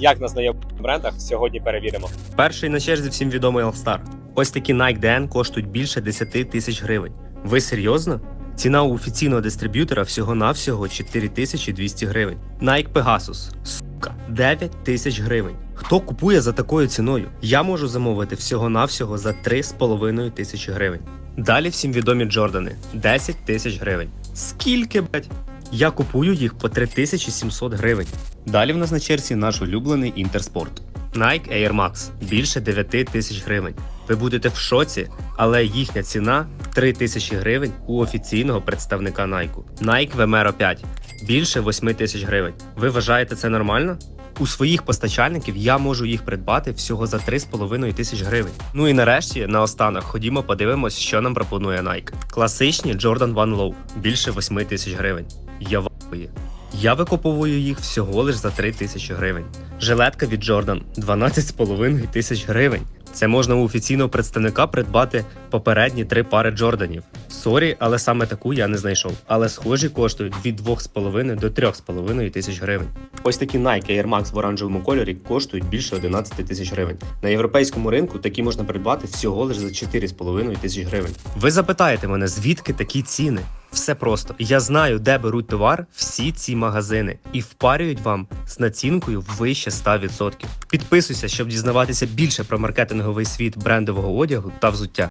Як на знайомих брендах сьогодні перевіримо. Перший на черзі всім відомий All-Star. Ось такі Nike DN коштують більше 10 тисяч гривень. Ви серйозно? Ціна у офіційного дистриб'ютора всього-навсього 4200 гривень. Nike Pegasus. Сука, 9 тисяч гривень. Хто купує за такою ціною? Я можу замовити всього-навсього за 3,5 тисячі гривень. Далі всім відомі Джордани 10 тисяч гривень. Скільки, блять? Я купую їх по 3700 гривень. Далі в нас на черзі наш улюблений Інтерспорт. Nike Air Max більше 9 тисяч гривень. Ви будете в шоці, але їхня ціна 3 тисячі гривень у офіційного представника Nike. Nike Vomero 5 більше 8 тисяч гривень. Ви вважаєте це нормально? У своїх постачальників я можу їх придбати всього за 3,5 тисяч гривень. Ну і нарешті, наостанок, ходімо подивимось, що нам пропонує Nike. Класичні Jordan One Low більше 8 тисяч гривень. Я вахує. Я викуповую їх всього лиш за 3 тисячі гривень. Жилетка від Jordan 12,5 тисяч гривень. Це можна у офіційного представника придбати попередні три пари Джорданів. Сорі, але саме таку я не знайшов. Але схожі коштують від 2,5 до 3,5 тисяч гривень. Ось такі Nike Air Max в оранжевому кольорі коштують більше 11 тисяч гривень. На європейському ринку такі можна придбати всього лише за 4,5 тисяч гривень. Ви запитаєте мене, звідки такі ціни? Все просто. Я знаю, де беруть товар всі ці магазини і впарюють вам з націнкою вище 100%. Підписуйся, щоб дізнаватися більше про маркетинговий світ брендового одягу та взуття.